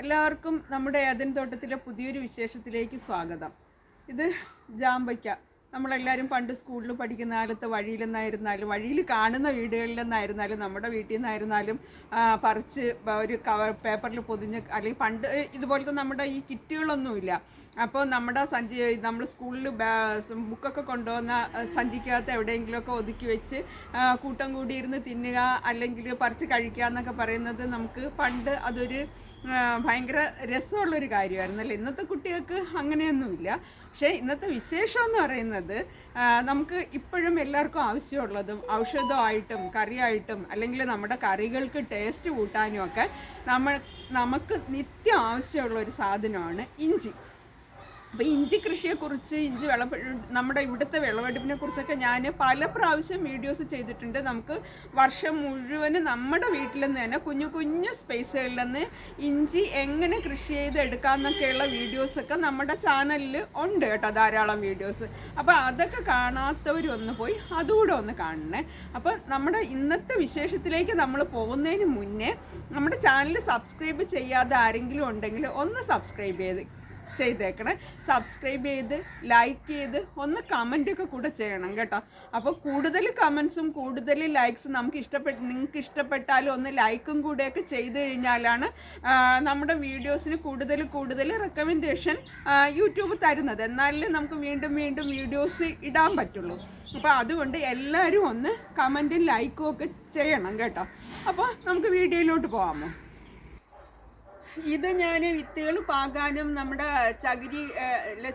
എല്ലാവർക്കും നമ്മുടെ ഏതൻ തോട്ടത്തിലെ പുതിയൊരു വിശേഷത്തിലേക്ക് സ്വാഗതം. ഇത് ജാമ്പയ്ക്ക. നമ്മളെല്ലാവരും പണ്ട് സ്കൂളിൽ പഠിക്കുന്ന കാലത്ത് വഴിയിൽ നിന്നായിരുന്നാലും വഴിയിൽ കാണുന്ന വീടുകളിൽ നിന്നായിരുന്നാലും നമ്മുടെ വീട്ടിൽ നിന്നായിരുന്നാലും പറിച്ച് ഒരു കവർ പേപ്പറിൽ പൊതിഞ്ഞ് അല്ലെങ്കിൽ പണ്ട് ഇതുപോലത്തെ നമ്മുടെ ഈ കിറ്റുകളൊന്നുമില്ല. അപ്പോൾ നമ്മുടെ സഞ്ചി നമ്മൾ സ്കൂളിൽ ബുക്കൊക്കെ കൊണ്ടുവന്ന സഞ്ചിക്കകത്ത് എവിടെയെങ്കിലുമൊക്കെ ഒതുക്കി വെച്ച് കൂട്ടം കൂടിയിരുന്ന് തിന്നുക അല്ലെങ്കിൽ പറിച്ച് കഴിക്കുക എന്നൊക്കെ പറയുന്നത് നമുക്ക് പണ്ട് അതൊരു ഭയങ്കര രസമുള്ളൊരു കാര്യമായിരുന്നു അല്ലേ ഇന്നത്തെ കുട്ടികൾക്ക് അങ്ങനെയൊന്നുമില്ല. പക്ഷേ ഇന്നത്തെ വിശേഷം എന്ന് പറയുന്നത് നമുക്ക് ഇപ്പോഴും എല്ലാവർക്കും ആവശ്യമുള്ളതും ഔഷധമായിട്ടും കറിയായിട്ടും അല്ലെങ്കിൽ നമ്മുടെ കറികൾക്ക് ടേസ്റ്റ് കൂട്ടാനും ഒക്കെ നമ്മൾ നമുക്ക് നിത്യം ആവശ്യമുള്ള ഒരു സാധനമാണ് ഇഞ്ചി. അപ്പോൾ ഇഞ്ചി കൃഷിയെക്കുറിച്ച് ഇഞ്ചി വിള നമ്മുടെ ഇവിടുത്തെ വിളവെടുപ്പിനെ കുറിച്ചൊക്കെ ഞാൻ പല പ്രാവശ്യം വീഡിയോസ് ചെയ്തിട്ടുണ്ട്. നമുക്ക് വർഷം മുഴുവനും നമ്മുടെ വീട്ടിൽ നിന്ന് തന്നെ കുഞ്ഞു കുഞ്ഞു സ്പേസുകളിൽ നിന്ന് ഇഞ്ചി എങ്ങനെ കൃഷി ചെയ്ത് എടുക്കാമെന്നൊക്കെയുള്ള വീഡിയോസൊക്കെ നമ്മുടെ ചാനലിൽ ഉണ്ട് കേട്ടോ ധാരാളം വീഡിയോസ്. അപ്പോൾ അതൊക്കെ കാണാത്തവരൊന്ന് പോയി അതുകൂടെ ഒന്ന് കാണണേ. അപ്പോൾ നമ്മുടെ ഇന്നത്തെ വിശേഷത്തിലേക്ക് നമ്മൾ പോകുന്നതിന് മുന്നേ നമ്മുടെ ചാനൽ സബ്സ്ക്രൈബ് ചെയ്യാതെ ആരെങ്കിലും ഉണ്ടെങ്കിൽ ഒന്ന് സബ്സ്ക്രൈബ് ചെയ്ത് ചെയ്തേക്കണേ. സബ്സ്ക്രൈബ് ചെയ്ത് ലൈക്ക് ചെയ്ത് ഒന്ന് കമന്റൊക്കെ കൂടെ ചെയ്യണം കേട്ടോ. അപ്പോൾ കൂടുതൽ കമൻസും കൂടുതൽ ലൈക്സും നമുക്ക് ഇഷ്ടപ്പെട്ട് നിങ്ങൾക്ക് ഇഷ്ടപ്പെട്ടാലും ഒന്ന് ലൈക്കും കൂടെയൊക്കെ ചെയ്ത് കഴിഞ്ഞാലാണ് നമ്മുടെ വീഡിയോസിന് കൂടുതൽ കൂടുതൽ റെക്കമെൻഡേഷൻ യൂട്യൂബ് തരുന്നത്. എന്നാലേ നമുക്ക് വീണ്ടും വീണ്ടും വീഡിയോസ് ഇടാൻ പറ്റുള്ളൂ. അപ്പോൾ അതുകൊണ്ട് എല്ലാവരും ഒന്ന് കമന്റും ലൈക്കും ഒക്കെ ചെയ്യണം കേട്ടോ. അപ്പോൾ നമുക്ക് വീഡിയോയിലോട്ട് പോകാമോ ഇത് ഞാൻ വിത്തുകൾ പാകാനും നമ്മുടെ ചകിരി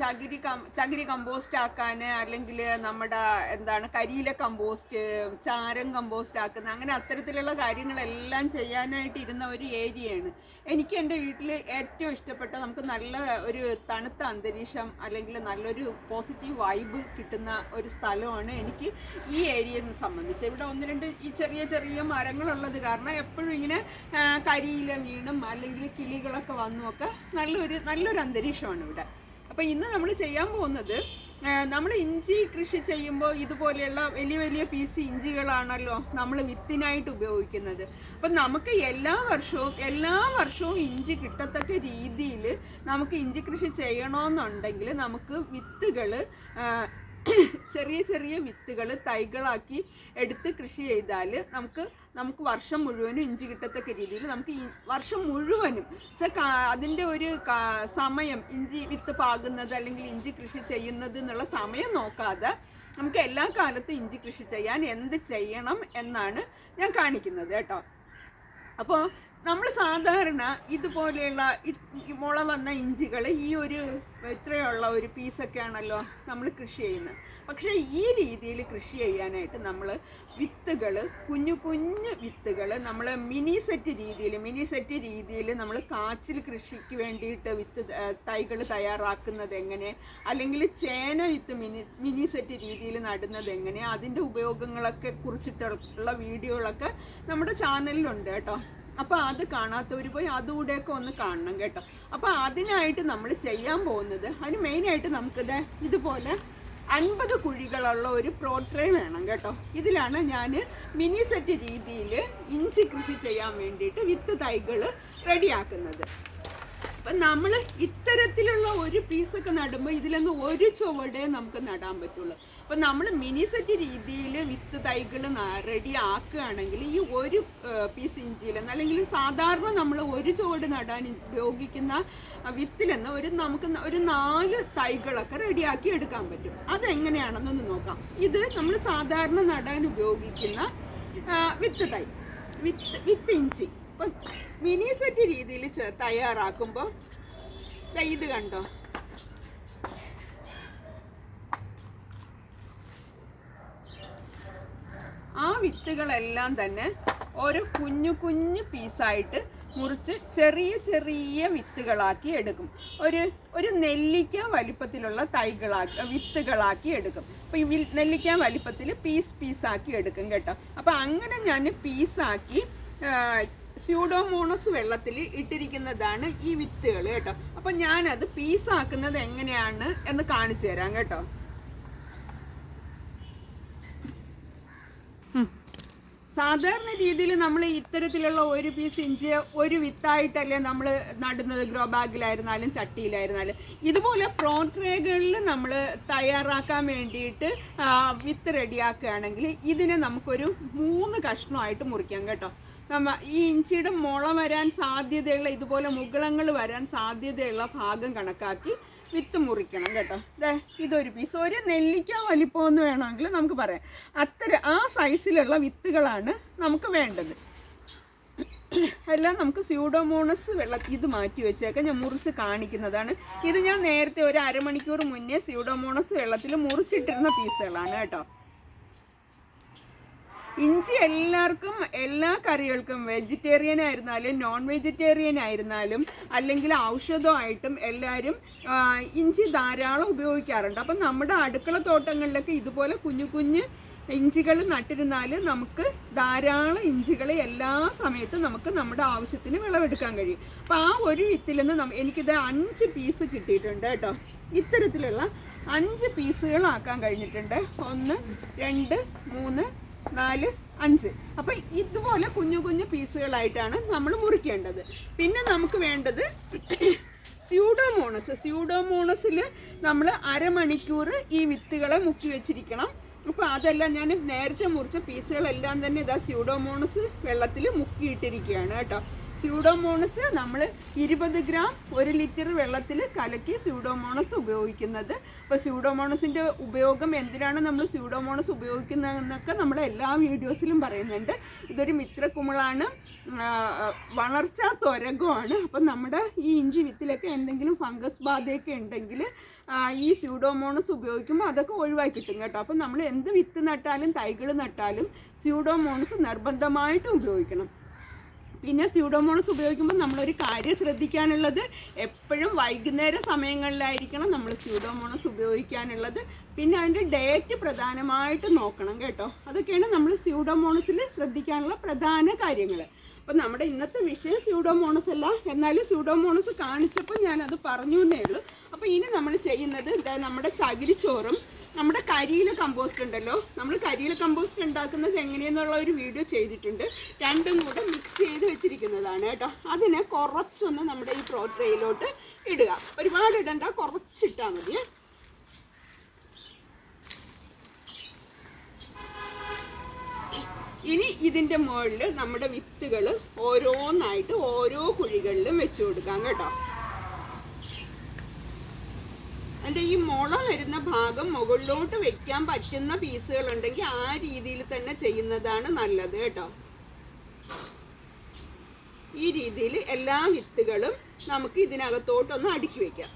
ചകിരി ചകിരി കമ്പോസ്റ്റ് ആക്കാൻ അല്ലെങ്കിൽ നമ്മുടെ എന്താണ് കരിയില കമ്പോസ്റ്റ് ചാരം കമ്പോസ്റ്റ് ആക്കുന്ന അങ്ങനെ അത്തരത്തിലുള്ള കാര്യങ്ങളെല്ലാം ചെയ്യാനായിട്ട് ഇരുന്ന ഒരു ഏരിയയാണ്. എനിക്ക് എന്റെ വീട്ടിൽ ഏറ്റവും ഇഷ്ടപ്പെട്ട നമുക്ക് നല്ല ഒരു തണുത്ത അന്തരീക്ഷം അല്ലെങ്കിൽ നല്ലൊരു പോസിറ്റീവ് വൈബ് കിട്ടുന്ന ഒരു സ്ഥലമാണ് എനിക്ക് ഈ ഏരിയയെ സംബന്ധിച്ച്. ഇവിടെ ഒന്ന് രണ്ട് ഈ ചെറിയ ചെറിയ മരങ്ങളുള്ളത് കാരണം എപ്പോഴും ഇങ്ങനെ കരിയില വീണും അല്ലെങ്കിൽ കിളികളൊക്കെ വന്നുമൊക്കെ നല്ലൊരു നല്ലൊരു അന്തരീക്ഷമാണ് ഇവിടെ. അപ്പോൾ ഇന്ന് നമ്മൾ ചെയ്യാൻ പോകുന്നത് നമ്മൾ ഇഞ്ചി കൃഷി ചെയ്യുമ്പോൾ ഇതുപോലെയുള്ള വലിയ വലിയ പീസ് ഇഞ്ചികളാണല്ലോ നമ്മൾ വിത്തിനായിട്ട് ഉപയോഗിക്കുന്നത്. അപ്പം നമുക്ക് എല്ലാ വർഷവും എല്ലാ വർഷവും ഇഞ്ചി കിട്ടത്തക്ക രീതിയിൽ നമുക്ക് ഇഞ്ചി കൃഷി ചെയ്യണമെന്നുണ്ടെങ്കിൽ നമുക്ക് വിത്തുകൾ ചെറിയ ചെറിയ വിത്തുകൾ തൈകളാക്കി എടുത്ത് കൃഷി ചെയ്താൽ നമുക്ക് നമുക്ക് വർഷം മുഴുവനും ഇഞ്ചി കിട്ടത്തക്ക രീതിയിൽ നമുക്ക് വർഷം മുഴുവനും അതിന്റെ ഒരു സമയം ഇഞ്ചി വിത്ത് പാകുന്നത് അല്ലെങ്കിൽ ഇഞ്ചി കൃഷി ചെയ്യുന്നത് എന്നുള്ള സമയം നോക്കാതെ നമുക്ക് എല്ലാ കാലത്തും ഇഞ്ചി കൃഷി ചെയ്യാൻ എന്ത് ചെയ്യണം എന്നാണ് ഞാൻ കാണിക്കുന്നത് കേട്ടോ. അപ്പോൾ നമ്മൾ സാധാരണ ഇതുപോലെയുള്ള മുള വന്ന ഇഞ്ചികൾ ഈ ഒരു ഇത്രയുള്ള ഒരു പീസൊക്കെയാണല്ലോ നമ്മൾ കൃഷി ചെയ്യുന്നത്. പക്ഷേ ഈ രീതിയിൽ കൃഷി ചെയ്യാനായിട്ട് നമ്മൾ വിത്തുകൾ കുഞ്ഞു കുഞ്ഞു വിത്തുകൾ നമ്മൾ മിനി സെറ്റ് രീതിയിൽ മിനി സെറ്റ് രീതിയിൽ നമ്മൾ കാച്ചിൽ കൃഷിക്ക് വേണ്ടിയിട്ട് വിത്ത് തൈകൾ തയ്യാറാക്കുന്നത് എങ്ങനെ? അല്ലെങ്കിൽ ചേന വിത്ത് മിനി മിനി സെറ്റ് രീതിയിൽ നടുന്നത് എങ്ങനെ? അതിന്റെ ഉപയോഗങ്ങളൊക്കെ കുറിച്ചിട്ടുള്ള വീഡിയോകളൊക്കെ നമ്മുടെ ചാനലിലുണ്ട് കേട്ടോ. അപ്പോൾ അത് കാണാത്തവർ പോയി അതുകൂടെയൊക്കെ ഒന്ന് കാണണം കേട്ടോ. അപ്പോൾ അതിനായിട്ട് നമ്മൾ ചെയ്യാൻ പോകുന്നത് അതിന് മെയിനായിട്ട് നമുക്കിത് ഇതുപോലെ അൻപത് കുഴികളുള്ള ഒരു പ്രോട്രേ വേണം കേട്ടോ. ഇതിലാണ് ഞാൻ മിനി സെറ്റ് രീതിയിൽ ഇഞ്ചി കൃഷി ചെയ്യാൻ വേണ്ടിയിട്ട് വിത്ത് തൈകൾ റെഡിയാക്കുന്നത് അപ്പം നമ്മൾ ഇത്തരത്തിലുള്ള ഒരു പീസൊക്കെ നടുമ്പോൾ ഇതിലൊന്ന് ഒരു ചുവടേ നമുക്ക് നടാൻ പറ്റുള്ളൂ. അപ്പം നമ്മൾ മിനി സെറ്റ് രീതിയിൽ വിത്ത് തൈകൾ റെഡി ആക്കുകയാണെങ്കിൽ ഈ ഒരു പീസ് ഇഞ്ചിയിലെന്ന് അല്ലെങ്കിൽ സാധാരണ നമ്മൾ ഒരു ചുവട് നടാൻ ഉപയോഗിക്കുന്ന വിത്തിലെന്ന് ഒരു നമുക്ക് ഒരു നാല് തൈകളൊക്കെ റെഡിയാക്കി എടുക്കാൻ പറ്റും. അതെങ്ങനെയാണെന്നൊന്ന് നോക്കാം. ഇത് നമ്മൾ സാധാരണ നടാൻ ഉപയോഗിക്കുന്ന വിത്ത് തൈ. വിത്ത് വിത്ത് ഇഞ്ചി. ഇപ്പം മിനി സെറ്റ് രീതിയിൽ തയ്യാറാക്കുമ്പോൾ ഇത് കണ്ടോ? ആ വിത്തുകളെല്ലാം തന്നെ ഓരോ കുഞ്ഞു കുഞ്ഞു പീസായിട്ട് മുറിച്ച് ചെറിയ ചെറിയ വിത്തുകളാക്കി എടുക്കും. ഒരു ഒരു നെല്ലിക്ക വലിപ്പത്തിലുള്ള തൈകളാക്കി വിത്തുകളാക്കി എടുക്കും. അപ്പം ഈ നെല്ലിക്ക വലിപ്പത്തിൽ പീസ് പീസാക്കി എടുക്കും കേട്ടോ. അപ്പം അങ്ങനെ ഞാൻ പീസാക്കി സ്യൂഡോമോണസ് വെള്ളത്തിൽ ഇട്ടിരിക്കുന്നതാണ് ഈ വിത്തുകൾ കേട്ടോ. അപ്പം ഞാനത് പീസാക്കുന്നത് എങ്ങനെയാണ് എന്ന് കാണിച്ചു തരാം കേട്ടോ. സാധാരണ രീതിയിൽ നമ്മൾ ഇത്തരത്തിലുള്ള ഒരു പീസ് ഇഞ്ചി ഒരു വിത്തായിട്ടല്ലേ നമ്മൾ നടുന്നത് ഗ്രോ ബാഗിലായിരുന്നാലും ചട്ടിയിലായിരുന്നാലും. ഇതുപോലെ പ്രോട്രേകളിൽ നമ്മൾ തയ്യാറാക്കാൻ വേണ്ടിയിട്ട് വിത്ത് റെഡിയാക്കുകയാണെങ്കിൽ ഇതിനെ നമുക്കൊരു മൂന്ന് കഷ്ണമായിട്ട് മുറിക്കാം കേട്ടോ. നമ്മ ഈ ഇഞ്ചിയുടെ മുള വരാൻ സാധ്യതയുള്ള ഇതുപോലെ മുകളങ്ങൾ വരാൻ സാധ്യതയുള്ള ഭാഗം കണക്കാക്കി വിത്ത് മുറിക്കണം കേട്ടോ. ദേ ഇതൊരു പീസ് ഒരു നെല്ലിക്ക വലിപ്പമെന്ന് വേണമെങ്കിൽ നമുക്ക് പറയാം. അത്ര ആ സൈസിലുള്ള വിത്തുകളാണ് നമുക്ക് വേണ്ടത്. എല്ലാം നമുക്ക് സ്യൂഡോമോണസ് വെള്ളം ഇത് മാറ്റി വെച്ചേക്കാം. ഞാൻ മുറിച്ച് കാണിക്കുന്നതാണ്. ഇത് ഞാൻ നേരത്തെ ഒരു അരമണിക്കൂർ മുന്നേ സ്യൂഡോമോണസ് വെള്ളത്തിൽ മുറിച്ചിട്ടിരുന്ന പീസുകളാണ് കേട്ടോ. ഇഞ്ചി എല്ലാവർക്കും എല്ലാ കറികൾക്കും വെജിറ്റേറിയൻ ആയിരുന്നാലും നോൺ വെജിറ്റേറിയൻ ആയിരുന്നാലും അല്ലെങ്കിൽ ഔഷധമായിട്ടും എല്ലാവരും ഇഞ്ചി ധാരാളം ഉപയോഗിക്കാറുണ്ട്. അപ്പം നമ്മുടെ അടുക്കള തോട്ടങ്ങളിലൊക്കെ ഇതുപോലെ കുഞ്ഞു കുഞ്ഞ് ഇഞ്ചികൾ നട്ടിരുന്നാൽ നമുക്ക് ധാരാളം ഇഞ്ചികൾ എല്ലാ സമയത്തും നമുക്ക് നമ്മുടെ ആവശ്യത്തിന് വിളവെടുക്കാൻ കഴിയും. അപ്പം ആ ഒരു വിത്തിൽ നിന്ന് എനിക്കിത് അഞ്ച് പീസ് കിട്ടിയിട്ടുണ്ട് കേട്ടോ. ഇത്തരത്തിലുള്ള അഞ്ച് പീസുകളാക്കാൻ കഴിഞ്ഞിട്ടുണ്ട്. ഒന്ന് രണ്ട് മൂന്ന് നാല് അഞ്ച്. അപ്പം ഇതുപോലെ കുഞ്ഞു കുഞ്ഞു പീസുകളായിട്ടാണ് നമ്മൾ മുറിക്കേണ്ടത്. പിന്നെ നമുക്ക് വേണ്ടത് സ്യൂഡോമോണസ്. സ്യൂഡോമോണസിൽ നമ്മൾ അരമണിക്കൂർ ഈ വിത്തുകളെ മുക്കി വെച്ചിരിക്കണം. അപ്പോൾ അതെല്ലാം ഞാൻ നേരത്തെ മുറിച്ച പീസുകളെല്ലാം തന്നെ ഇതാ സ്യൂഡോമോണസ് വെള്ളത്തിൽ മുക്കിയിട്ടിരിക്കുകയാണ് കേട്ടോ. സ്യൂഡോമോണസ് നമ്മൾ ഇരുപത് ഗ്രാം ഒരു ലിറ്റർ വെള്ളത്തിൽ കലക്കി സ്യൂഡോമോണസ് ഉപയോഗിക്കുന്നത്. അപ്പോൾ സ്യൂഡോമോണസിന്റെ ഉപയോഗം എന്തിനാണ് നമ്മൾ സ്യൂഡോമോണസ് ഉപയോഗിക്കുന്നതെന്നൊക്കെ നമ്മൾ എല്ലാ വീഡിയോസിലും പറയുന്നുണ്ട്. ഇതൊരു മിത്രക്കുമിളാണ് വളർച്ച ത്വരകമാണ്. അപ്പം നമ്മുടെ ഈ ഇഞ്ചി വിത്തിലൊക്കെ എന്തെങ്കിലും ഫംഗസ് ബാധയൊക്കെ ഉണ്ടെങ്കിൽ ഈ സ്യൂഡോമോണസ് ഉപയോഗിക്കുമ്പോൾ അതൊക്കെ ഒഴിവാക്കി കിട്ടും കേട്ടോ. അപ്പം നമ്മൾ എന്ത് വിത്ത് നട്ടാലും തൈകൾ നട്ടാലും സ്യൂഡോമോണസ് നിർബന്ധമായിട്ടും ഉപയോഗിക്കണം. പിന്നെ സ്യൂഡോമോണസ് ഉപയോഗിക്കുമ്പോൾ നമ്മളൊരു കാര്യം ശ്രദ്ധിക്കാനുള്ളത് എപ്പോഴും വൈകുന്നേര സമയങ്ങളിലായിരിക്കണം നമ്മൾ സ്യൂഡോമോണസ് ഉപയോഗിക്കാനുള്ളത്. പിന്നെ അതിന്റെ ഡേറ്റ് പ്രധാനമായിട്ട് നോക്കണം കേട്ടോ. അതൊക്കെയാണ് നമ്മൾ സ്യൂഡോമോണസിൽ ശ്രദ്ധിക്കാനുള്ള പ്രധാന കാര്യങ്ങൾ അപ്പം നമ്മുടെ ഇന്നത്തെ വിഷയം സ്യൂഡോമോണസ് അല്ല. എന്നാലും സ്യൂഡോമോണസ് കാണിച്ചപ്പോൾ ഞാനത് പറഞ്ഞു എന്നേ ഉള്ളൂ. അപ്പോൾ ഇനി നമ്മൾ ചെയ്യുന്നത് നമ്മുടെ ചകിരിച്ചോറും നമ്മുടെ കരിയില കമ്പോസ്റ്റ് ഉണ്ടല്ലോ. നമ്മൾ കരിയില കമ്പോസ്റ്റ് ഉണ്ടാക്കുന്നത് എങ്ങനെയെന്നുള്ള ഒരു വീഡിയോ ചെയ്തിട്ടുണ്ട്. രണ്ടും കൂടെ മിക്സ് ചെയ്ത് വെച്ചിരിക്കുന്നതാണ് കേട്ടോ. അതിനെ കുറച്ചൊന്ന് നമ്മുടെ ഈ പ്രോട്രയിലോട്ട് ഇടുക. ഒരുപാട് ഇടണ്ട കുറച്ചിട്ടാൽ മതി. ഇനി ഇതിന്റെ മുകളിൽ നമ്മുടെ വിത്തുകൾ ഓരോന്നായിട്ട് ഓരോ കുഴികളിലും വെച്ച് കൊടുക്കാം കേട്ടോ. അതിന്റെ ഈ മുള വരുന്ന ഭാഗം മുകളിലോട്ട് വെക്കാൻ പറ്റുന്ന പീസുകൾ ഉണ്ടെങ്കിൽ ആ രീതിയിൽ തന്നെ ചെയ്യുന്നതാണ് നല്ലത് കേട്ടോ. ഈ രീതിയിൽ എല്ലാ വിത്തുകളും നമുക്ക് ഇതിനകത്തോട്ടൊന്ന് അടുക്കി വെക്കാം.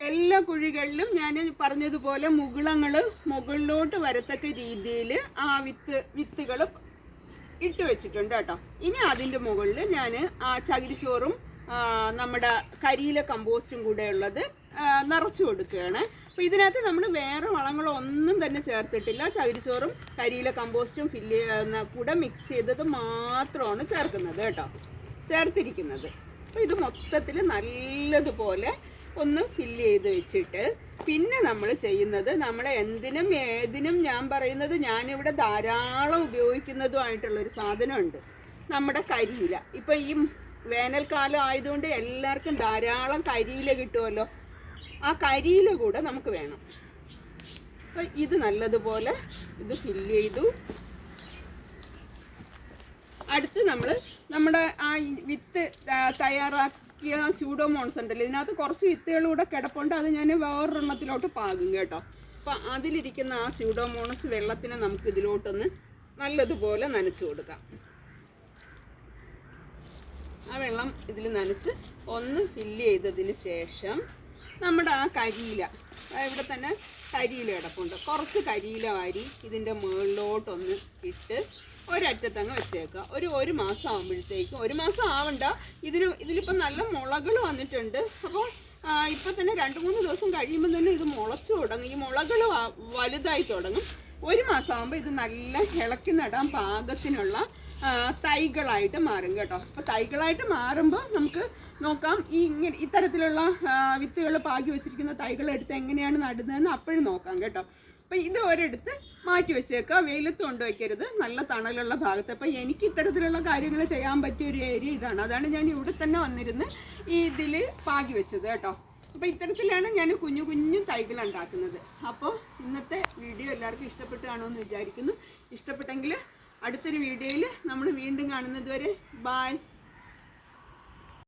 എല്ലാ കുഴികളിലും ഞാൻ പറഞ്ഞതുപോലെ മുകുളങ്ങൾ മുകളിലോട്ട് വരത്തക്ക രീതിയിൽ ആ വിത്ത് വിത്തുകൾ ഇട്ട് വെച്ചിട്ടുണ്ട് കേട്ടോ. ഇനി അതിന്റെ മുകളിൽ ഞാൻ ആ ചകിരിച്ചോറും നമ്മുടെ കരിയില കമ്പോസ്റ്റും കൂടെ ഉള്ളത് നിറച്ചു കൊടുക്കുകയാണ്. അപ്പോൾ ഇതിനകത്ത് നമ്മൾ വേറെ വളങ്ങളോ ഒന്നും തന്നെ ചേർത്തിട്ടില്ല. ചകിരിച്ചോറും കരിയില കമ്പോസ്റ്റും ഫില്ല് കൂടെ മിക്സ് ചെയ്തത് മാത്രമാണ് ചേർക്കുന്നത് കേട്ടോ. ചേർത്തിരിക്കുന്നത്. അപ്പോൾ ഇത് മൊത്തത്തിൽ നല്ലതുപോലെ ഒന്ന് ഫില്ല് ചെയ്ത് വെച്ചിട്ട് പിന്നെ നമ്മൾ ചെയ്യുന്നത് നമ്മൾ എന്തിനും ഏതിനും ഞാൻ പറയുന്നത് ഞാനിവിടെ ധാരാളം ഉപയോഗിക്കുന്നതുമായിട്ടുള്ളൊരു സാധനമുണ്ട്. നമ്മുടെ കരിയില. ഇപ്പം ഈ വേനൽക്കാലം ആയതുകൊണ്ട് എല്ലാവർക്കും ധാരാളം കരിയില കിട്ടുമല്ലോ ആ കരിയില കൂടെ നമുക്ക് വേണം. അപ്പം ഇത് നല്ലതുപോലെ ഇത് ഫില്ല് ചെയ്തു. അടുത്ത് നമ്മൾ നമ്മുടെ ആ വിത്ത് തയ്യാറാക്കിയ സ്യൂഡോമോൺസ് ഉണ്ടല്ലോ. ഇതിനകത്ത് കുറച്ച് വിത്തുകൾ കൂടെ കിടപ്പുണ്ട്. അത് ഞാൻ വേറൊരെണ്ണത്തിലോട്ട് പാകും കേട്ടോ. അപ്പം അതിലിരിക്കുന്ന ആ സ്യൂഡോമോണസ് വെള്ളത്തിനെ നമുക്ക് ഇതിലോട്ടൊന്ന് നല്ലതുപോലെ നനച്ചു കൊടുക്കാം. ആ വെള്ളം ഇതിൽ നനച്ച് ഒന്ന് ഫില്ല് ചെയ്തതിന് ശേഷം നമ്മുടെ ആ കരിയില ഇവിടെ തന്നെ കരിയില കിടപ്പുണ്ട്. കുറച്ച് കരിയില വാരി ഇതിന്റെ മുകളിലോട്ടൊന്ന് ഇട്ട് ഒരറ്റത്തങ്ങ് വെച്ചേക്കുക. ഒരു ഒരു മാസം ആകുമ്പോഴത്തേക്കും ഒരു മാസം ആവണ്ട. ഇതിന് ഇതിലിപ്പോൾ നല്ല മുളകൾ വന്നിട്ടുണ്ട്. അപ്പോൾ ഇപ്പം തന്നെ രണ്ട് മൂന്ന് ദിവസം കഴിയുമ്പോൾ തന്നെ ഇത് മുളച്ചു തുടങ്ങും. ഈ മുളകൾ വലുതായി തുടങ്ങും. ഒരു മാസം ആകുമ്പോൾ ഇത് നല്ല ഇളക്കി നടാൻ പാകത്തിനുള്ള തൈകളായിട്ട് മാറും കേട്ടോ. അപ്പോൾ തൈകളായിട്ട് മാറുമ്പോൾ നമുക്ക് നോക്കാം ഈ ഇങ്ങനെ ഇത്തരത്തിലുള്ള വിത്തുകൾ പാകി വെച്ചിരിക്കുന്ന തൈകൾ എടുത്ത് എങ്ങനെയാണ് നടുന്നതെന്ന് അപ്പോഴും നോക്കാം കേട്ടോ. അപ്പോൾ ഇത് ഒരിടത്ത് മാറ്റി വെച്ചേക്കുക. വെയിലത്ത് കൊണ്ടുവയ്ക്കരുത്. നല്ല തണലുള്ള ഭാഗത്ത്. അപ്പോൾ എനിക്ക് ഇത്തരത്തിലുള്ള കാര്യങ്ങൾ ചെയ്യാൻ പറ്റിയ ഒരു ഏരിയ ഇതാണ്. അതാണ് ഞാൻ ഇവിടെ തന്നെ വന്നിരുന്ന് ഈ ഇതിൽ പാകി വെച്ചത് കേട്ടോ. അപ്പോൾ ഇത്തരത്തിലാണ് ഞാൻ കുഞ്ഞു കുഞ്ഞു തൈകൾ ഉണ്ടാക്കുന്നത്. അപ്പോൾ ഇന്നത്തെ വീഡിയോ എല്ലാവർക്കും ഇഷ്ടപ്പെട്ടു കാണുമെന്ന് വിചാരിക്കുന്നു. ഇഷ്ടപ്പെട്ടെങ്കിൽ അടുത്തൊരു വീഡിയോയിൽ നമ്മൾ വീണ്ടും കാണുന്നത് വരെ ബായ്